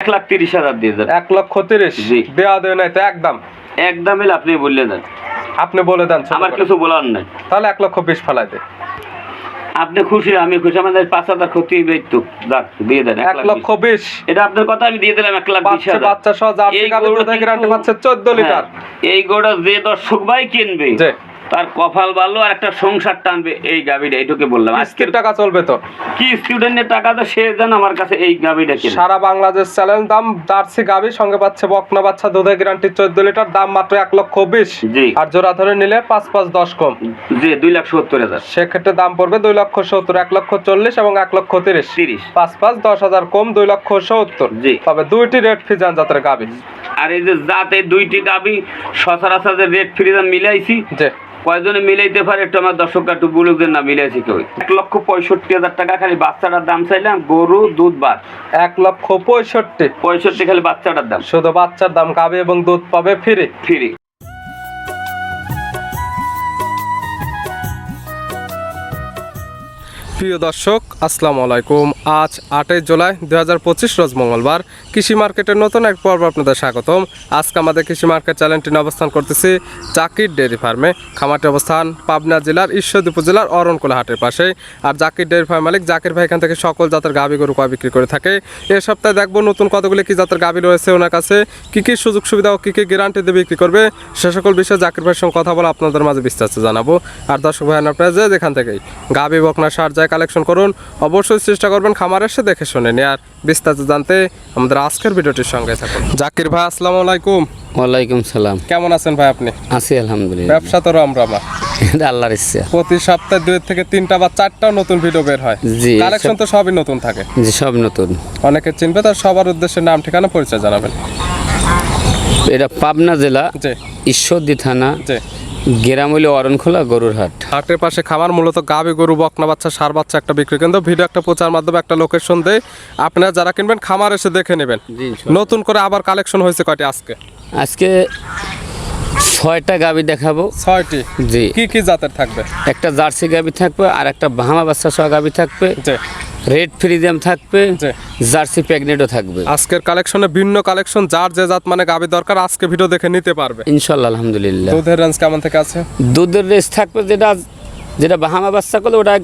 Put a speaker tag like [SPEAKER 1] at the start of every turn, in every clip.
[SPEAKER 1] এক লাখ তিরিশ হাজার দিয়ে দেন।
[SPEAKER 2] এক লক্ষ তিরিশ?
[SPEAKER 1] জি।
[SPEAKER 2] দেওয়া দেয় নাই তো একদম
[SPEAKER 1] একদম এলে আপনি বললে দেন।
[SPEAKER 2] আপনি বলে দেন
[SPEAKER 1] আমার কিছু বলার নাই।
[SPEAKER 2] তাহলে এক লক্ষ বিশ ফেলাই দে।
[SPEAKER 1] আপনি খুশি আমি খুশি। আমাদের পাঁচ হাজার ক্ষতি দিয়ে দেন
[SPEAKER 2] এক লক্ষ বিশ?
[SPEAKER 1] এটা আপনার কথা আমি দিয়ে দিলাম এক লাখ বিশ
[SPEAKER 2] বাচ্চা
[SPEAKER 1] হাজার।
[SPEAKER 2] বাচ্চা সহ জার্সি গাভী দুধের গ্যারান্টি পাচ্ছে চোদ্দ লিটার।
[SPEAKER 1] হ্যাঁ, এই গোটা যে দর্শক ভাই কিনবে। তার কপাল ভালো আর একটা সংসার টানবে এই গাবিটা এইটুকু বললাম। আজকের
[SPEAKER 2] টাকা চলবে তো।
[SPEAKER 1] কি স্টুডেন্টের টাকা তো সে দেন আমার কাছে এই গাবিটা কিনে।
[SPEAKER 2] সারা বাংলাদেশ চ্যালেঞ্জ দাম জার্সি গাভী সঙ্গে পাচ্ছে বকনা বাচ্চা দুধের গ্যারান্টি চোদ্দ লিটার দাম মাত্র এক লক্ষ বিশ।
[SPEAKER 1] জি।
[SPEAKER 2] আর জোড়া ধরে নিলে পাঁচ পাঁচ দশ কম।
[SPEAKER 1] যে দুই লাখ সত্তর হাজার।
[SPEAKER 2] সেক্ষেত্রে দাম পড়বে দুই লক্ষ সত্তর এক লক্ষ চল্লিশ এবং এক লক্ষ তিরিশ।
[SPEAKER 1] তিরিশ।
[SPEAKER 2] পাঁচ পাঁচ দশ হাজার কম দুই লক্ষ সত্তর।
[SPEAKER 1] জি।
[SPEAKER 2] তবে দুইটি রেড ফিজান জাতের গাভী।
[SPEAKER 1] আর এই যে জাতে দুইটি গাবি সচরাচর যে রেট ফ্রিজার মিলাইছি
[SPEAKER 2] যে
[SPEAKER 1] কয়জনে মিলাইতে পারে একটু আমার দর্শকরা একটু বলুক না মিলাইছে কেউ। এক লক্ষ পঁয়ষট্টি হাজার টাকা খালি বাচ্চাটার দাম চাইলাম গরু দুধ বাস
[SPEAKER 2] এক লক্ষ পঁয়ষট্টি।
[SPEAKER 1] পঁয়ষট্টি খালি বাচ্চাটার দাম।
[SPEAKER 2] শুধু বাচ্চার দাম কাবে এবং দুধ পাবে ফিরে।
[SPEAKER 1] ফ্রি।
[SPEAKER 2] প্রিয় দর্শক, আসসালামু আলাইকুম। আজ আটই জুলাই দু হাজার পঁচিশ রোজ মঙ্গলবার। কৃষি মার্কেটের নতুন এক পর্ব আপনাদের স্বাগতম। আজকে আমাদের কৃষি মার্কেট চ্যানেলটি অবস্থান করতেছি জাকির ডেয়ারি ফার্মে। খামারটি অবস্থান পাবনা জেলার ঈশ্বরদী উপজেলার অরণকোলা হাটের পাশে। আর জাকির ডেয়ারি ফার্ম মালিক জাকির ভাই এখান থেকে সকল জাতের গাভী গরু কয় বিক্রি করে থাকে। এ সপ্তাহে দেখব নতুন কতগুলি কি জাতের গাভী রয়েছে ওনার কাছে, কী কী সুযোগ সুবিধা ও কী কী গ্যারান্টি দিয়ে বিক্রি করবে, সে সকল বিষয়ে জাকির ভাইয়ের সঙ্গে কথা বলে আপনাদের মাঝে বিস্তারিত জানাব। আর দর্শক ভাই, আপনারা যে যেখান থেকেই গাভী বকনা সার কালেকশন করুন। অবশ্যই চেষ্টা করবেন খামার এসে দেখে শুনে নিয়ে। আর বিস্তারিত জানতে আমাদের আজকের ভিডিওটির সঙ্গে থাকুন। জাকির ভাই আসসালামু আলাইকুম।
[SPEAKER 3] ওয়ালাইকুম সালাম।
[SPEAKER 2] কেমন আছেন ভাই আপনি?
[SPEAKER 3] আছি আলহামদুলিল্লাহ।
[SPEAKER 2] ব্যবসা তো রমরমা।
[SPEAKER 3] এটা আল্লাহর ইচ্ছা।
[SPEAKER 2] প্রতি সপ্তাহে দুই থেকে তিনটা বা চারটাও নতুন ভিডিও বের হয়।
[SPEAKER 3] জি,
[SPEAKER 2] কালেকশন তো সবই নতুন থাকে।
[SPEAKER 3] জি সব নতুন।
[SPEAKER 2] অনেকে চিনবে তার সবার উদ্দেশ্যে নাম ঠিকানা পরিচয় জানাবেন।
[SPEAKER 3] এটা পাবনা জেলা ঈশ্বরদী থানা গেরাম হইল অরণখোলা গরুর হাট।
[SPEAKER 2] হাটের পাশে খামার মূলত গাভী গরু বকনা বাচ্চা সার বাচ্চা একটা বিক্রি। কেন্দ্র ভিডিও একটা প্রচার মাধ্যমে একটা লোকেশন দেয় আপনারা যারা কিনবেন খামার এসে দেখে নেবেন। নতুন করে আবার কালেকশন হয়েছে কয়টি আজকে?
[SPEAKER 3] আজকে ছয়টা গাবি দেখাবো।
[SPEAKER 2] ছয়টি?
[SPEAKER 3] জি।
[SPEAKER 2] কি কি জাতের থাকবে?
[SPEAKER 3] একটা জার্সি গাবি থাকবে আর একটা বাহামা বাচ্চা সহ গাবি থাকবে। রেড ফ্রিজিয়াম থাকবে। জার্সি প্যাগনেটও থাকবে।
[SPEAKER 2] আজকের কালেকশনে ভিন্ন কালেকশন যার যে জাত মানে গাবি দরকার আজকে ভিডিও দেখে নিতে পারবে।
[SPEAKER 3] ইনশাল্লাহ আলহামদুলিল্লাহ।
[SPEAKER 2] দুধের রেঞ্জ কেমন থেকে আছে?
[SPEAKER 3] দুধের রেঞ্জ থাকবে যেটা যেটা বাহামা বাচ্চা করলে ওটা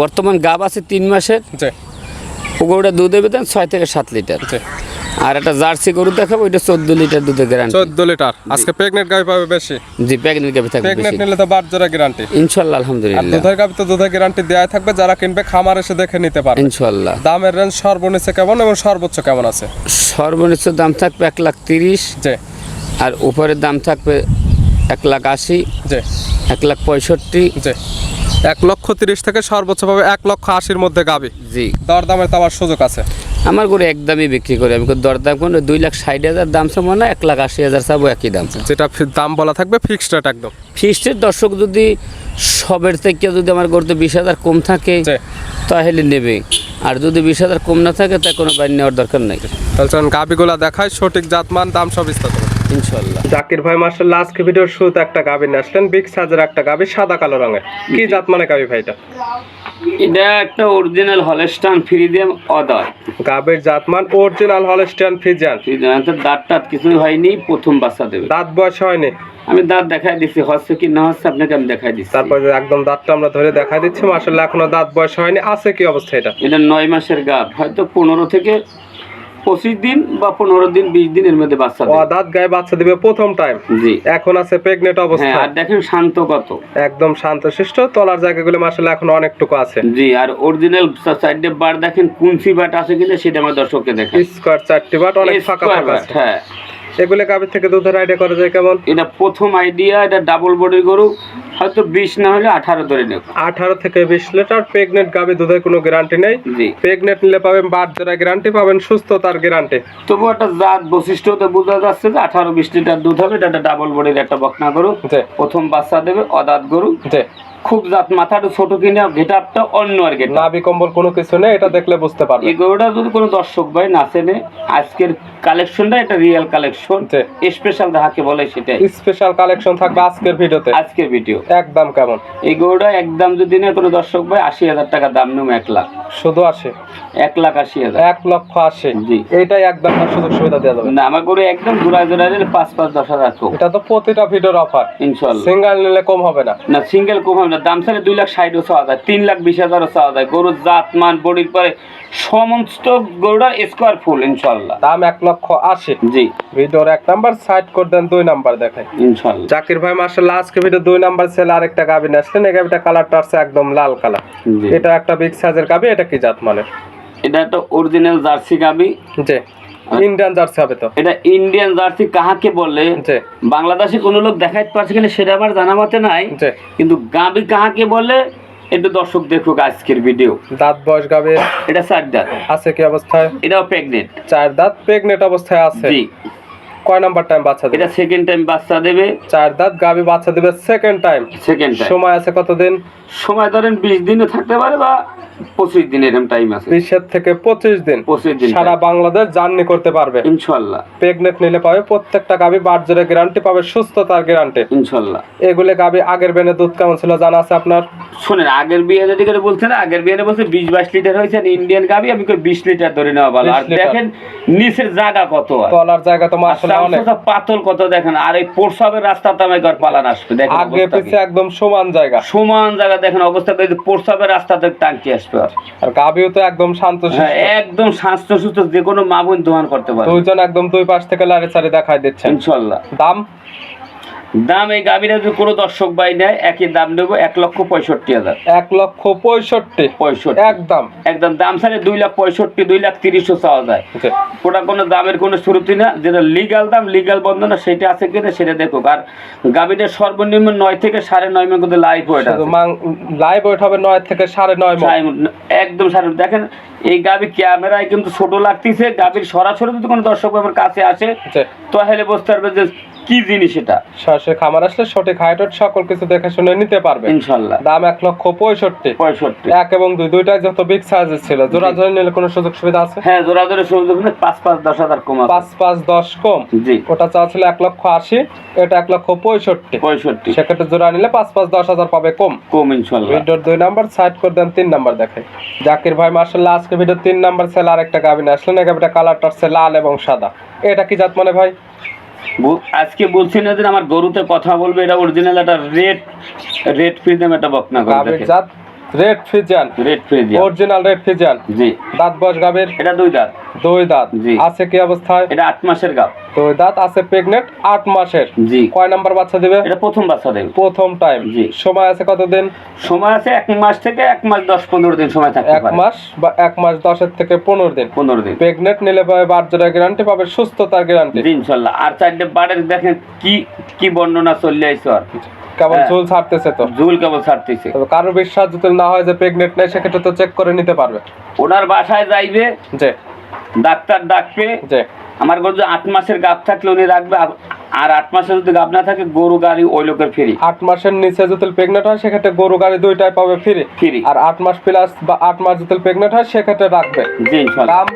[SPEAKER 3] বর্তমান গাব আছে তিন মাসের।
[SPEAKER 2] যে
[SPEAKER 3] ও গরুটা দুধ দেবে ছয় থেকে সাত লিটার। আর একটা জার্সি গরু দেখাবো ওইটা চোদ্দ লিটার দুধের গ্যারান্টি
[SPEAKER 2] চোদ্দ লিটার। আজকে প্রেগনেন্ট গাভী পাবে বেশি?
[SPEAKER 3] জি প্যাকেট গাবি থাকবে
[SPEAKER 2] প্রেগনেন্ট
[SPEAKER 3] বেশি।
[SPEAKER 2] নিলে তো বার জোড়া গ্যারান্টি
[SPEAKER 3] ইনশাল্লাহ
[SPEAKER 2] আর
[SPEAKER 3] আলহামদুলিল্লাহ
[SPEAKER 2] দুধের গাভী তো দুধের গ্যারান্টি দেয়া থাকবে যারা কিনবে খামার এসে দেখে নিতে পারবে।
[SPEAKER 3] ইনশাল্লাহ।
[SPEAKER 2] দামের রেঞ্জ সর্বনিচে কেমন এবং সর্বোচ্চ কেমন আছে?
[SPEAKER 3] সর্বনিচ্চ দাম থাকবে এক লাখ তিরিশ।
[SPEAKER 2] যে
[SPEAKER 3] আর উপরের দাম থাকবে এক লাখ আশি।
[SPEAKER 2] যে
[SPEAKER 3] এক লাখ পঁয়ষট্টি।
[SPEAKER 2] যে এক লক্ষ তিরিশ থেকে সর্বোচ্চ পাবে এক লক্ষ আশির মধ্যে গাবে
[SPEAKER 3] জি।
[SPEAKER 2] দর দামের তো আবার সুযোগ আছে।
[SPEAKER 3] আমার গরু একদমই বিক্রি করি। আমি দরদাম কোনো দুই লাখ ষাট হাজার দাম চাবো না এক লাখ আশি হাজার চাবো একই দাম।
[SPEAKER 2] যেটা দাম বলা থাকবে ফিক্সড রেট একদম।
[SPEAKER 3] ফিস্টের দর্শক যদি সবের থেকে যদি আমার গরুতে বিশ হাজার কম থাকে তাহলে নেবে। আর যদি বিশ হাজার কম না থাকে তা কোনো বাইর নেওয়ার দরকার নেই।
[SPEAKER 2] তাহলে চলুন গাবিগুলা দেখায় সঠিক জাতমান দাম সব বিস্তারিত।
[SPEAKER 3] ইনশাল্লাহ
[SPEAKER 2] জাকির ভাই মার্শাল্লাহ আজকে ভিডিওর শুরুতে একটা গাবি নিয়ে আসলেন। বিগ সাইজের একটা গাবি সাদা কালো রঙের। কি জাত মানে গাবি ভাইটা
[SPEAKER 1] এটা একটা অরিজিনাল হলস্টান ফ্রিজিয়াম অদয়
[SPEAKER 2] গাবের জাতমান অরিজিনাল হলস্টান ফিজিয়ান
[SPEAKER 1] ফ্রিজিয়াম তো দাঁত টাত কিছুই হয়নি প্রথম বাচ্চা দেবে।
[SPEAKER 2] দাঁত বয়স হয়নি।
[SPEAKER 1] আমি দাঁত দেখাই দিচ্ছি হচ্ছে কি না হচ্ছে আপনাকে আমি দেখাই দিচ্ছি
[SPEAKER 2] তারপর একদম দাঁতটা আমরা ধরে দেখাই দিচ্ছি মাসাল্লাহ এখনও দাঁত বয়স হয়নি আছে কি অবস্থা এটা?
[SPEAKER 1] এটা নয় মাসের গাব হয়তো পনেরো থেকে পঁচিশ দিন বা পনেরো দিন বিশ দিনের মধ্যে বাচ্চা দেবে।
[SPEAKER 2] দাঁত গায়ে বাচ্চা দিবে প্রথম টাইম
[SPEAKER 1] জি।
[SPEAKER 2] এখন আছে প্রেগনেন্ট
[SPEAKER 1] হ্যাঁ
[SPEAKER 2] অবস্থা
[SPEAKER 1] আর দেখেন শান্ত কত।
[SPEAKER 2] একদম শান্ত শিষ্ট তলার জায়গাগুলো আসলে এখন অনেকটুকু আছে।
[SPEAKER 1] জি আর অরিজিনাল সাইডে বার দেখেন কুনসি বাট আছে কিনা সেটা আমার দর্শককে দেখেন
[SPEAKER 2] স্কোয়ার চারটি বাট অনেক ফাঁকা ফাঁকা
[SPEAKER 1] হ্যাঁ।
[SPEAKER 2] এগুলো গাবির থেকে দুধের আইডিয়া করা যায় কেমন?
[SPEAKER 1] এটা প্রথম আইডিয়া এটা ডাবল বডি গরু হয়তো বিশ না হলে আঠারো ধরে নেব।
[SPEAKER 2] আঠারো থেকে বিশ লিটার প্রেগনেন্ট গাবি দুধের কোনো গ্যারান্টি নেই। প্রেগনেন্ট নিলে পাবেন বাদ জোড়া গ্যারান্টি পাবেন সুস্থতার গ্যারান্টি
[SPEAKER 1] তবু একটা জাত বৈশিষ্ট্য তো বোঝা যাচ্ছে যে আঠারো বিশ লিটার দুধ হবে এটা একটা ডাবল বডির একটা বকনা গরু। প্রথম বাচ্চা দেবে অদাত গরু। খুব জাত মাথাটা ছোট কিনা গেটআপটা অন্য আর গেট
[SPEAKER 2] নাভি কম্বল কোনো কিছু নেই এটা দেখলে বুঝতে পারবে
[SPEAKER 1] এই গরুটা যদি কোনো দর্শক ভাই না চেনে আজকের কালেকশনটা এটা রিয়েল কালেকশন। স্পেশাল যাহাকে বলে সেটাই।
[SPEAKER 2] স্পেশাল কালেকশন থাকবে আজকের ভিডিওতে।
[SPEAKER 1] আজকের ভিডিও।
[SPEAKER 2] একদম কেমন?
[SPEAKER 1] এই গরুটা একদম যদি নেয় কোনো দর্শক ভাই আশি হাজার টাকা দাম নেব এক লাখ।
[SPEAKER 2] শুধু আসে
[SPEAKER 1] এক লাখ আশি হাজার।
[SPEAKER 2] এক লক্ষ আশি?
[SPEAKER 1] জি।
[SPEAKER 2] এটাই একদম সুযোগ সুবিধা দেওয়া যাবে।
[SPEAKER 1] না আমার গরু একদম জোড়ায় নিলে পাঁচ পাঁচ দশ হাজার
[SPEAKER 2] এটা তো প্রতিটা ভিডিওর অফার।
[SPEAKER 1] ইনশাল্লাহ
[SPEAKER 2] সিঙ্গেল নিলে কম হবে না।
[SPEAKER 1] না সিঙ্গেল কম হবে না দাম ছাড়ে দুই লাখ ষাটও চাওয়া যায় তিন লাখ বিশ হাজারও চাওয়া যায়। গরুর জাত মান বডির পরে সমস্ত গরুটার স্কোয়ার ফুল ইনশাল্লাহ।
[SPEAKER 2] দাম এক লক্ষ আশি।
[SPEAKER 1] জি।
[SPEAKER 2] ভিডিওর এক নাম্বার সাইড করে দেন দুই নাম্বার দেখাই
[SPEAKER 1] ইনশাল্লাহ।
[SPEAKER 2] জাকির ভাই মার্শাল্লাহ আজকে ভিডিও দুই নাম্বার সেল আরেকটা গাবি আসলেন। এই গাবিটা কালারটা আছে একদম লাল কালার এটা একটা বিগ সাইজের গাবি এটা কি জাত মানে?
[SPEAKER 1] এটা একটা অরিজিনাল জার্সি গাবি
[SPEAKER 2] জি। ইন্ডিয়ান জার্সি হবে তো।
[SPEAKER 1] এটা ইন্ডিয়ান জার্সি কাহাকে বলে? বাংলাদেশে কোনো লোক দেখাইতে পারছে কিনা সেটা আমার জানা মতে নাই। কিন্তু গাবি কাহাকে বলে একটু দর্শক দেখুক আজকের ভিডিও।
[SPEAKER 2] দাঁত বয়স গাবে
[SPEAKER 1] এটা চার দাঁত।
[SPEAKER 2] আছে কি অবস্থায়?
[SPEAKER 1] এটাও প্রেগনেন্ট
[SPEAKER 2] চার দাঁত প্রেগনেন্ট অবস্থায় আছে।
[SPEAKER 1] জি।
[SPEAKER 2] কয় নাম্বার টাইম বাচ্চা দেবে?
[SPEAKER 1] এটা সেকেন্ড টাইম বাচ্চা দেবে।
[SPEAKER 2] চার দাঁত গাবি বাচ্চা দেবে সেকেন্ড টাইম
[SPEAKER 1] সেকেন্ড টাইম
[SPEAKER 2] সময় আছে কতদিন?
[SPEAKER 1] সময় ধরেন বিশ দিনও থাকতে পারে বা পঁচিশ দিন এরকম টাইম আছে।
[SPEAKER 2] বিশের থেকে পঁচিশ দিন।
[SPEAKER 1] পঁচিশ দিন
[SPEAKER 2] সারা বাংলাদেশ জার্নি করতে পারবে।
[SPEAKER 1] ইনশাল্লাহ।
[SPEAKER 2] প্রেগনেন্ট নিলে পাবে প্রত্যেকটা গাবি বার্জের গ্যারান্টি পাবে সুস্থতার গ্যারান্টি
[SPEAKER 1] ইনশাল্লাহ।
[SPEAKER 2] এগুলো গাবি আগের বেনে দুধ কেমন ছিল জানা আছে আপনার?
[SPEAKER 1] শোনেন আগের বিয়ে যদি করে বলছেন আগের বিয়ে বলছে বিশ বাইশ লিটার হয়েছে ইন্ডিয়ান গাবি আমি করে বিশ লিটার ধরে নেওয়া ভালো। আর দেখেন নিচের জায়গা কত আর
[SPEAKER 2] তলার জায়গা তো
[SPEAKER 1] সামসুসা পাতল কত দেখেন। আর এই প্রসাবের আমি ঘর পালান আসবে। দেখেন
[SPEAKER 2] আগে পিছে একদম সমান জায়গা।
[SPEAKER 1] সমান জায়গা দেখেন অবস্থা। এই প্রসাবের রাস্তাতে টাঙ্কি আসবে আর।
[SPEAKER 2] কাবিও গাবিও তো একদম শান্ত
[SPEAKER 1] হ্যাঁ একদম শান্ত সুস্থ যে কোনো মা বোন দোকান করতে পারে
[SPEAKER 2] দুইজন একদম দুই পাশ থেকে লারে সারে দেখাই দিচ্ছে
[SPEAKER 1] ইনশাল্লাহ।
[SPEAKER 2] দাম?
[SPEAKER 1] দাম এই গাভীরা যদি কোনো দর্শক বাই নেয় একই দাম নেব এক লক্ষ পঁয়ষট্টি হাজার।
[SPEAKER 2] এক লক্ষ পঁয়ষট্টি।
[SPEAKER 1] পঁয়ষট্টি।
[SPEAKER 2] একদম
[SPEAKER 1] একদম দাম ছাড়ে দুই লাখ পঁয়ষট্টি দুই লাখ তিরিশও চাওয়া যায়। ওটা কোনো দামের কোনো শুরুতি না যেটা লিগাল দাম লিগাল বন্ধনা সেটা আছে কিনা সেটা দেখুক। আর গাভীটার সর্বনিম্ন নয় থেকে সাড়ে নয় মেন কিন্তু লাইফ ওয়েট আছে।
[SPEAKER 2] লাইভ ওয়েট হবে নয় থেকে সাড়ে নয়।
[SPEAKER 1] একদম সাড়ে দেখেন এই গাভী ক্যামেরায় কিন্তু ছোট লাগতেছে। গাভীর সরাসরি যদি কোনো দর্শক আমার কাছে আসে। তাহলে বুঝতে পারবে যে কি জিনিস এটা?
[SPEAKER 2] সরাসরি খামার আসলে সঠিক হাইট সকল কিছু দেখে শুনে নিতে পারবে।
[SPEAKER 1] ইনশাল্লাহ।
[SPEAKER 2] দাম এক লক্ষ পঁয়ষট্টি।
[SPEAKER 1] পঁয়ষট্টি।
[SPEAKER 2] এক এবং দুই দুইটাই যত বিগ সাইজের ছিল। জোড়া জোড়া নিলে কোনো সুযোগ সুবিধা আছে?
[SPEAKER 1] হ্যাঁ জোড়া জোরে সুযোগ নেই পাঁচ পাঁচ দশ হাজার কম
[SPEAKER 2] পাঁচ পাঁচ দশ কম?
[SPEAKER 1] জি।
[SPEAKER 2] ওটা চাওয়া ছিল এক লক্ষ আশি এটা এক লক্ষ পঁয়ষট্টি।
[SPEAKER 1] পঁয়ষট্টি।
[SPEAKER 2] সেক্ষেত্রে জোড়া নিলে পাঁচ পাঁচ দশ হাজার পাবে কম।
[SPEAKER 1] কম ইনশাল্লাহ।
[SPEAKER 2] ভিডিওর দুই নাম্বার সাইড করে দেন তিন নাম্বার দেখাই জাকির ভাই মার্শাল্লাহ আজকে ভিডিও তিন নাম্বার সেল আর একটা গাবিন আসলেন। এই গাবিটা কালারটা হচ্ছে লাল এবং সাদা। এটা কি জাত মানে ভাই
[SPEAKER 1] আজকে বলছি না যে আমার গরুতে কথা বলবে এটা অরিজিনাল একটা রেড রেড ফিল্ডে একটা বকনা
[SPEAKER 2] জাত। Red Friesian
[SPEAKER 1] red Friesian
[SPEAKER 2] original red Friesian
[SPEAKER 1] জি।
[SPEAKER 2] দাঁত বয়স গাবির
[SPEAKER 1] এটা দুই দাঁত।
[SPEAKER 2] দুই দাঁত।
[SPEAKER 1] জি।
[SPEAKER 2] আছে কি অবস্থায়?
[SPEAKER 1] এটা আট মাসের গাপ
[SPEAKER 2] দুই দাঁত। আছে প্রেগনেন্ট আট মাসের।
[SPEAKER 1] জি।
[SPEAKER 2] কয় নাম্বার বাচ্চা দিবে?
[SPEAKER 1] এটা প্রথম বাচ্চা দেবে।
[SPEAKER 2] প্রথম টাইম
[SPEAKER 1] জি।
[SPEAKER 2] সময় আছে কতদিন?
[SPEAKER 1] সময় আছে এক মাস থেকে এক মাস দশ পনেরো দিন সময় থাকতে
[SPEAKER 2] এক মাস বা এক মাস দশের থেকে পনেরো দিন।
[SPEAKER 1] পনেরো দিন।
[SPEAKER 2] প্রেগনেন্ট নিলে পাবে বার্জের গ্যারান্টি পাবে সুস্থতার গ্যারান্টি
[SPEAKER 1] ইনশাল্লাহ। আর চারটে বাড়ের দেখেন কি কি বর্ণনা চলে আইসো আর। হ্যাঁ।
[SPEAKER 2] চুল ছাড়তেছে তো।
[SPEAKER 1] কেবল ছাড়তেছে।
[SPEAKER 2] কারোর বিশ্বাস যদি না হয় যে প্রেগনেন্ট নেই সেক্ষেত্রে তো চেক করে নিতে পারবে।
[SPEAKER 1] ওনার বাসায় যাইবে
[SPEAKER 2] যে
[SPEAKER 1] ডাক্তার ডাকবে
[SPEAKER 2] যে
[SPEAKER 1] আমার গরু আট মাসের গাপ থাকলে উনি রাখবে আর- আট মাসের যদি গাপ না থাকে গরু গাড়ি ওই লোকের ফ্রি।
[SPEAKER 2] আট মাসের নিচে যদি প্রেগনেন্ট হয় সেক্ষেত্রে গরু গাড়ি দুইটাই পাবে ফ্রি
[SPEAKER 1] ফ্রি।
[SPEAKER 2] আর আট মাস প্লাস বা আট মাস যদি প্রেগনেন্ট হয় সেক্ষেত্রে রাখবে।
[SPEAKER 1] জি
[SPEAKER 2] দাম?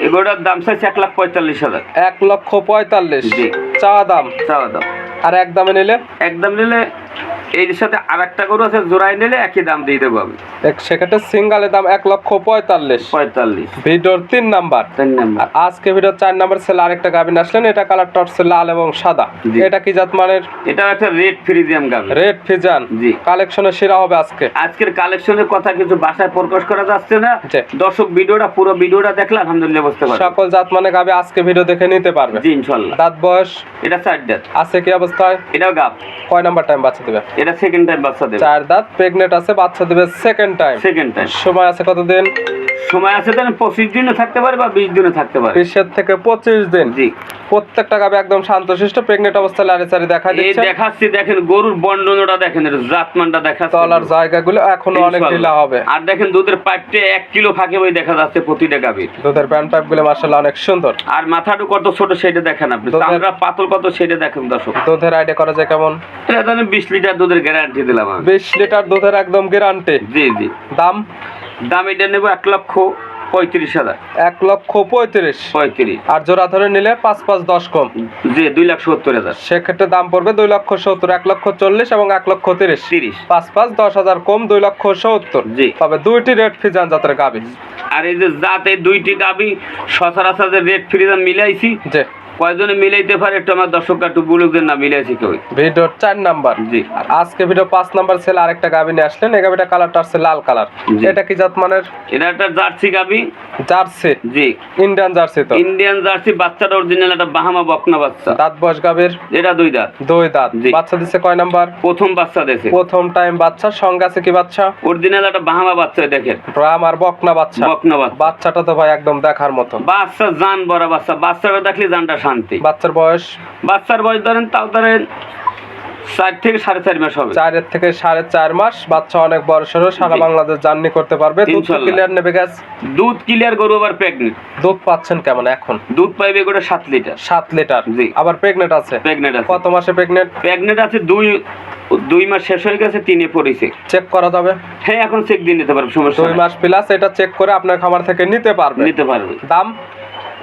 [SPEAKER 1] এগুলোর দাম চাইছে এক লাখ পঁয়তাল্লিশ হাজার।
[SPEAKER 2] এক লক্ষ পঁয়তাল্লিশ।
[SPEAKER 1] জি।
[SPEAKER 2] চাওয়া দাম?
[SPEAKER 1] চাওয়া দাম।
[SPEAKER 2] আর এক দামে নিলে?
[SPEAKER 1] একদম নিলে এর সাথে আর একটা গরু আছে জোড়াই নিলে একই দাম দিয়ে দেবো আমি।
[SPEAKER 2] সেক্ষেত্রে সিঙ্গালের দাম এক লক্ষ পঁয়তাল্লিশ।
[SPEAKER 1] পঁয়তাল্লিশ।
[SPEAKER 2] ভিডিওর তিন নাম্বার।
[SPEAKER 1] তিন নাম্বার।
[SPEAKER 2] আজকে ভিডিও চার নাম্বার ছেলে আরেকটা গাভিন আসলেন এটা কালারটা হচ্ছে লাল এবং সাদা।
[SPEAKER 1] জি।
[SPEAKER 2] এটা কি জাত মানের?
[SPEAKER 1] এটা একটা রেড ফ্রিজিয়াম গাবি
[SPEAKER 2] রেড ফিজান
[SPEAKER 1] জি।
[SPEAKER 2] কালেকশনের সেরা হবে আজকে।
[SPEAKER 1] আজকের কালেকশনের কথা কিছু বাসায় প্রকাশ করা যাচ্ছে না।
[SPEAKER 2] জি।
[SPEAKER 1] দর্শক ভিডিওটা পুরো ভিডিওটা দেখলে আলহামদুলিল্লাহ বুঝতে পারবে
[SPEAKER 2] সকল জাত মানে গাবে আজকে ভিডিও দেখে নিতে পারবে।
[SPEAKER 1] জি ইনশাল্লাহ
[SPEAKER 2] দাঁত বয়স?
[SPEAKER 1] এটা চার দাঁত
[SPEAKER 2] আছে কি অবস্থায়?
[SPEAKER 1] এটাও গাপ
[SPEAKER 2] কয় নাম্বার টাইম বাচ্চা দেবে?
[SPEAKER 1] এটা সেকেন্ড টাইম বাচ্চা দেবে।
[SPEAKER 2] চার দাঁত প্রেগনেন্ট আছে বাচ্চা দেবে সেকেন্ড টাইম
[SPEAKER 1] সেকেন্ড টাইম
[SPEAKER 2] সময় আছে কতদিন?
[SPEAKER 1] সময় আছে তাহলে পঁচিশ দিনও থাকতে পারে বা বিশ দিনও থাকতে পারে।
[SPEAKER 2] বিশের থেকে পঁচিশ দিন।
[SPEAKER 1] জি।
[SPEAKER 2] প্রত্যেকটা গাবে একদম শান্তশিষ্ট প্রেগনেন্ট অবস্থায় লারে চারি দেখা
[SPEAKER 1] এই
[SPEAKER 2] দিচ্ছে।
[SPEAKER 1] দেখাচ্ছি দেখেন গরুর বন্ডনটা দেখেন এর জাতমানটা দেখাচ্ছি।
[SPEAKER 2] তলার জায়গাগুলো এখনও অনেক। ঢিলা হবে।
[SPEAKER 1] আর দেখেন দুধের পাইপটা এক কিলো ফাঁকে বই দেখা যাচ্ছে প্রতিটা গাভীর
[SPEAKER 2] দুধের প্যান্ট পাইপগুলো মার্শাল্লাহ অনেক সুন্দর।
[SPEAKER 1] আর মাথাটা কত ছোট সেটা দেখেন আপনি। চামড়া পাতল কত সেটা দেখেন দর্শক।
[SPEAKER 2] দুধের আইডিয়া করা যায় কেমন?
[SPEAKER 1] এটা ধরেন বিশ লিটার দুধের গ্যারান্টি দিলাম আমি।
[SPEAKER 2] বিশ লিটার দুধের একদম গ্যারান্টি
[SPEAKER 1] জি জি।
[SPEAKER 2] দাম?
[SPEAKER 1] দাম এটা নেব এক লক্ষ পঁয়ত্রিশ হাজার।
[SPEAKER 2] এক লক্ষ পঁয়ত্রিশ।
[SPEAKER 1] পঁয়ত্রিশ।
[SPEAKER 2] আর জোড়া ধরে নিলে পাঁচ পাঁচ দশ কম।
[SPEAKER 1] জি দুই লাখ সত্তর হাজার।
[SPEAKER 2] সেক্ষেত্রে দাম পড়বে দুই লক্ষ সত্তর এক লক্ষ চল্লিশ এবং এক লক্ষ তিরিশ।
[SPEAKER 1] তিরিশ।
[SPEAKER 2] পাঁচ পাঁচ দশ হাজার কম দুই লক্ষ সত্তর।
[SPEAKER 1] জি।
[SPEAKER 2] তবে দুইটি রেট ফিজান জাতের গাবি।
[SPEAKER 1] আর এই যে জাতে দুইটি গাবি সচরাচর যে রেট ফ্রিজার মিলাইছি
[SPEAKER 2] যে
[SPEAKER 1] কয়জনে মিলাইতে পারে একটু আমার দর্শকরা একটু বলুক যে না মিলাইছি কেউ।
[SPEAKER 2] ভিডিওর চার নাম্বার।
[SPEAKER 1] জি।
[SPEAKER 2] আর আজকে ভিডিও পাঁচ নাম্বার ছেলে আরেকটা গাবি নিয়ে আসলেন। এই গাবিটা কালারটা আসছে লাল কালার এটা কি জাত মানের
[SPEAKER 1] এটা একটা জার্সি গাবি।
[SPEAKER 2] জার্সি।
[SPEAKER 1] জি।
[SPEAKER 2] ইন্ডিয়ান জার্সি তো।
[SPEAKER 1] ইন্ডিয়ান জার্সি বাচ্চাটা অরিজিনাল একটা বাহামা বকনা বাচ্চা।
[SPEAKER 2] দাঁত বয়স গাবির?
[SPEAKER 1] এটা দুই দাঁত।
[SPEAKER 2] দুই দাঁত। বাচ্চা দিচ্ছে কয় নাম্বার?
[SPEAKER 1] প্রথম বাচ্চা দেশে
[SPEAKER 2] প্রথম টাইম বাচ্চা সঙ্গে আছে কি বাচ্চা?
[SPEAKER 1] অরিজিনাল একটা বাহামা বাচ্চা দেখেন।
[SPEAKER 2] রাম আর বকনা বাচ্চা।
[SPEAKER 1] বকনা বাচ্চা।
[SPEAKER 2] বাচ্চাটা তো ভাই একদম দেখার মতো।
[SPEAKER 1] বাচ্চা জান বড় বাচ্চা। বাচ্চাটা দেখলে জানটা শান্তি।
[SPEAKER 2] বাচ্চার বয়স?
[SPEAKER 1] বাচ্চার বয়স ধরেন তাও ধরেন চার থেকে সাড়ে চার মাস হবে।
[SPEAKER 2] চারের থেকে সাড়ে চার মাস বাচ্চা অনেক বড় সড়ো সারা বাংলাদেশ জার্নি করতে পারবে। দুধ। ক্লিয়ার নেবে গ্যাস
[SPEAKER 1] দুধ ক্লিয়ার গরু আবার প্রেগনেন্ট
[SPEAKER 2] দুধ পাচ্ছেন কেমন এখন?
[SPEAKER 1] দুধ পাইবে গোটা সাত লিটার।
[SPEAKER 2] সাত লিটার।
[SPEAKER 1] জি।
[SPEAKER 2] আবার প্রেগনেন্ট আছে?
[SPEAKER 1] প্রেগনেন্ট আছে।
[SPEAKER 2] কত মাসে প্রেগনেন্ট
[SPEAKER 1] প্রেগনেন্ট আছে দুই দুই মাস শেষ হয়ে গেছে তিনে পড়েছে।
[SPEAKER 2] চেক করা যাবে।
[SPEAKER 1] হ্যাঁ এখন চেক দিয়ে নিতে পারবে সমস্যা
[SPEAKER 2] দুই মাস প্লাস এটা চেক করে আপনার খামার থেকে নিতে পারবে।
[SPEAKER 1] নিতে পারবে।
[SPEAKER 2] দাম?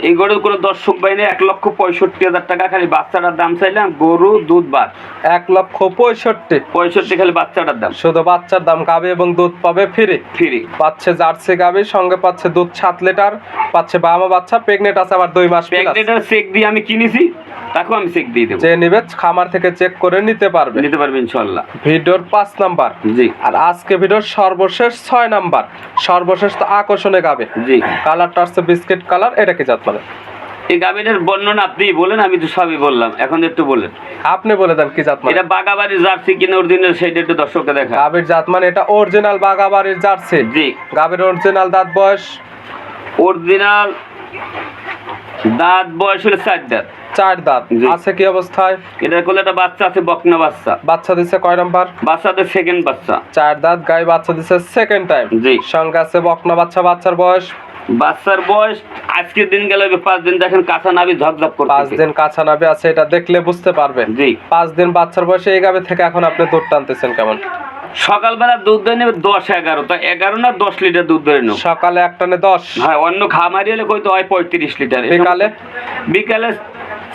[SPEAKER 1] এই গরুর কোনো দর্শক বাইনে এক লক্ষ পঁয়ষট্টি হাজার টাকা খালি বাচ্চাটার দাম চাইলাম গরু দুধ বাদ
[SPEAKER 2] এক লক্ষ পঁয়ষট্টি।
[SPEAKER 1] পঁয়ষট্টি খালি বাচ্চাটার দাম।
[SPEAKER 2] শুধু বাচ্চার দাম গাবে এবং দুধ পাবে ফ্রি।
[SPEAKER 1] ফ্রি।
[SPEAKER 2] পাচ্ছে জার্সি গাবে সঙ্গে পাচ্ছে দুধ সাত লিটার পাচ্ছে বাবা বাচ্চা প্রেগনেন্ট আছে আবার দুই মাস
[SPEAKER 1] প্রেগনেন্ট চেক দিয়ে আমি কিনেছি। তাকেও আমি চেক দিয়ে দেবো।
[SPEAKER 2] যে নিবে খামার থেকে চেক করে নিতে পারবে।
[SPEAKER 1] নিতে পারবে ইনশাল্লাহ
[SPEAKER 2] ভিডিওর পাঁচ নাম্বার।
[SPEAKER 1] জি।
[SPEAKER 2] আর আজকে ভিডিওর সর্বশেষ ছয় নাম্বার। সর্বশেষ তো আকর্ষণে গাবে।
[SPEAKER 1] জি।
[SPEAKER 2] কালারটা আসছে বিস্কিট কালার এটা কি জাত মানে?
[SPEAKER 1] এই গাভীটার বর্ণনা আপনি বলেন আমি তো সবই বললাম। এখন একটু বলেন।
[SPEAKER 2] আপনি বলে দেন কি জাত মানে?
[SPEAKER 1] এটা বাগাবাড়ি জার্সি কিনে অরিজিনাল সেইটা একটু দর্শককে দেখা
[SPEAKER 2] গাবির জাত মানে এটা অরিজিনাল বাগাবাড়ির জার্সি।
[SPEAKER 1] জি।
[SPEAKER 2] গাবির অরিজিনাল দাঁত বয়স?
[SPEAKER 1] অরিজিনাল দাঁত বয়স হলো চার দাঁত।
[SPEAKER 2] চার দাঁত। আছে কি অবস্থায়?
[SPEAKER 1] এটার কোলে একটা বাচ্চা আছে বকনা বাচ্চা।
[SPEAKER 2] বাচ্চা দিচ্ছে কয় নাম্বার?
[SPEAKER 1] বাচ্চাদের সেকেন্ড বাচ্চা।
[SPEAKER 2] চার দাঁত গায়ে বাচ্চা দিচ্ছে সেকেন্ড টাইম
[SPEAKER 1] জি।
[SPEAKER 2] সঙ্গে আছে বকনা বাচ্চা বাচ্চার বয়স?
[SPEAKER 1] বাচ্চার বয়স আজকের দিন গেলে পাঁচ দিন দেখেন কাঁচা নাবি ঝকঝক
[SPEAKER 2] পাঁচ দিন কাঁচা নাবে আছে এটা দেখলে বুঝতে পারবেন।
[SPEAKER 1] জি।
[SPEAKER 2] পাঁচ দিন বাচ্চার বয়সে এই গাবে থেকে এখন আপনি দুধ টানতেছেন কেমন?
[SPEAKER 1] সকালবেলা দুধ ধরে নেবে দশ এগারো। তো এগারো না দশ লিটার দুধ ধরে নেব?
[SPEAKER 2] সকালে একটানে দশ।
[SPEAKER 1] হ্যাঁ অন্য খামারি হলে কই তো হয় পঁয়ত্রিশ লিটার।
[SPEAKER 2] বিকালে?
[SPEAKER 1] বিকালে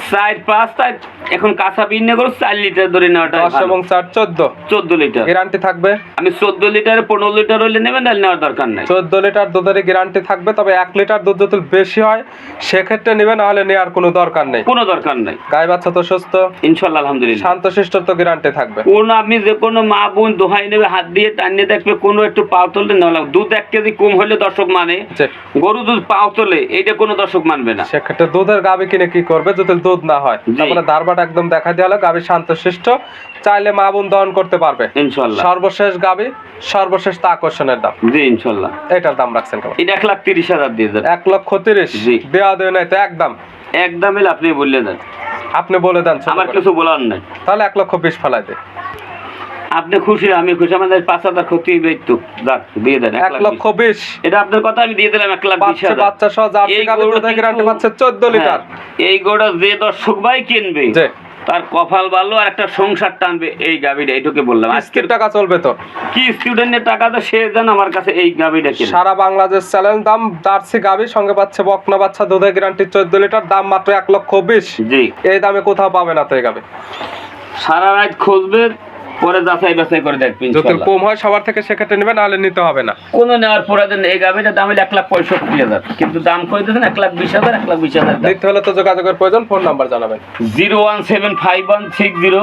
[SPEAKER 1] চার পাঁচ তাই এখন কাঁচা বিন্নে করে চার লিটার ধরে নেওয়াটা
[SPEAKER 2] দশ এবং চার চোদ্দ?
[SPEAKER 1] চোদ্দ লিটার
[SPEAKER 2] গ্যারান্টি থাকবে?
[SPEAKER 1] আমি চোদ্দ লিটারে পনেরো লিটার হইলে নেবেন তাহলে নেওয়ার দরকার নাই।
[SPEAKER 2] চোদ্দ লিটার দুধের গ্যারান্টি থাকবে তবে এক লিটার দুধ যদি বেশি হয় সেক্ষেত্রে হলে নেওয়ার কোনো দরকার নেই।
[SPEAKER 1] কোনো দরকার নাই।
[SPEAKER 2] গাই বাচ্চা তো সুস্থ।
[SPEAKER 1] ইনশাল্লাহ আলহামদুলিল্লাহ।
[SPEAKER 2] শান্তশিষ্ট তো গ্যারান্টি থাকবে।
[SPEAKER 1] কোন আপনি যে কোনো মা বোন দোহাই নেবে হাত দিয়ে টানিয়ে দেখবে কোনো একটু পাও তুললে না হলে দুধ এক কেজি কম হলে দর্শক মানে গরু দুধ পাও তোলে এইটা কোনো দর্শক মানবে না।
[SPEAKER 2] সেক্ষেত্রে দুধের গাবি কিনে কি করবে? যদি দুধ না হয়। তারপরে ধারবাট একদম দেখা দেওয়া হলো গাবি শান্তশিষ্ট। চাইলে মা বোন দহন করতে পারবে।
[SPEAKER 1] ইনশাল্লাহ।
[SPEAKER 2] সর্বশেষ গাবি সর্বশেষ তা আকর্ষণের দাম।
[SPEAKER 1] জি ইনশাল্লাহ।
[SPEAKER 2] এটার দাম রাখছেন কেমন?
[SPEAKER 1] এটা এক লাখ তিরিশ হাজার দিয়ে দেন
[SPEAKER 2] এক লক্ষ তিরিশ।
[SPEAKER 1] জি।
[SPEAKER 2] দেওয়া দেয় নাই তো একদম
[SPEAKER 1] একদম আপনি বললে দেন
[SPEAKER 2] আপনি বলে দেন
[SPEAKER 1] আমার কিছু বলার নাই।
[SPEAKER 2] তাহলে এক লক্ষ বিশ ফেলাই দে।
[SPEAKER 1] আপনি খুশি আমি খুশি। আমাদের পাঁচ হাজার ক্ষতি যাক দিয়ে দেন
[SPEAKER 2] এক লক্ষ বিশ।
[SPEAKER 1] এটা আপনার কথা আমি দিয়ে দিলাম এক লাখ বিশ হাজার।
[SPEAKER 2] বাচ্চা সহ জার্সি
[SPEAKER 1] এই
[SPEAKER 2] গাবি দুধের গ্যারান্টি পাচ্ছে চোদ্দ লিটার।
[SPEAKER 1] হ্যাঁ, এই গোটা যে দর্শক ভাই কিনবে তার কপাল ভালো আর একটা সংসার টানবে এই গাবিটা এইটুকু বললাম। আজকের
[SPEAKER 2] আজকের টাকা চলবে তো?
[SPEAKER 1] কি স্টুডেন্টের টাকা তো সে যেন আমার কাছে এই গাবিটা কিনে।
[SPEAKER 2] সারা বাংলাদেশ চ্যালেঞ্জ দাম জার্সি গাবি সঙ্গে পাচ্ছে বকনা বাচ্চা দুধের গ্যারান্টি চোদ্দ লিটার দাম মাত্র এক লক্ষ বিশ।
[SPEAKER 1] জি।
[SPEAKER 2] এই দামে কোথাও পাবে না তো এই গাবি
[SPEAKER 1] সারা রাত খুঁজবে পরে যাচাই বাছাই করে দেখবেন
[SPEAKER 2] যদি কম হয় সবার থেকে সেক্ষেত্রে নেবেন নাহলে নিতে হবে না।
[SPEAKER 1] কোনো নেওয়ার পরে দেন এই গাবিটার দাম হলো এক লাখ পঁয়ষট্টি হাজার। কিন্তু দাম করে দিয়েছেন? এক লাখ বিশ হাজার এক লাখ বিশ হাজার।
[SPEAKER 2] নিতে হলে তো যোগাযোগের প্রয়োজন ফোন নাম্বার জানাবেন।
[SPEAKER 1] Zero one seven five one six zero.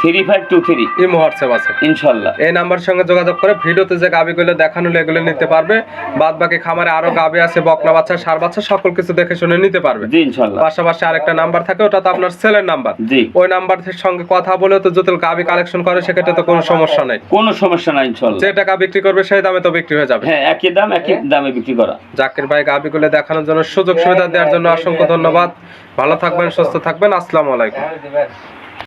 [SPEAKER 1] Three five two three.
[SPEAKER 2] Imo WhatsApp আছে।
[SPEAKER 1] ইনশাল্লাহ।
[SPEAKER 2] এই নাম্বার সঙ্গে যোগাযোগ করে ভিডিওতে যে গাবিগুলো দেখানো এগুলো নিতে পারবে। বাদ বাকি খামারে আরও গাবি আছে বকনা বাচ্চা সার বাচ্চা সকল কিছু দেখে শুনে নিতে পারবে।
[SPEAKER 1] জি ইনশাল্লাহ।
[SPEAKER 2] পাশাপাশি আরেকটা নাম্বার থাকে ওটা তো আপনার সেলের নাম্বার।
[SPEAKER 1] জি।
[SPEAKER 2] ওই নাম্বার সঙ্গে কথা বলে তো যদি গাবি কালেকশন করে সেক্ষেত্রে তো কোনো সমস্যা নেই।
[SPEAKER 1] কোনো সমস্যা নাই ইনশাল্লাহ।
[SPEAKER 2] যে টাকা বিক্রি করবে সেই দামে তো বিক্রি হয়ে যাবে।
[SPEAKER 1] হ্যাঁ একই দাম একই দামে বিক্রি করা।
[SPEAKER 2] জাকির ভাই গাবিগুলো দেখানোর জন্য সুযোগ সুবিধা দেওয়ার জন্য অসংখ্য ধন্যবাদ। ভালো থাকবেন সুস্থ থাকবেন। আসসালামু আলাইকুম।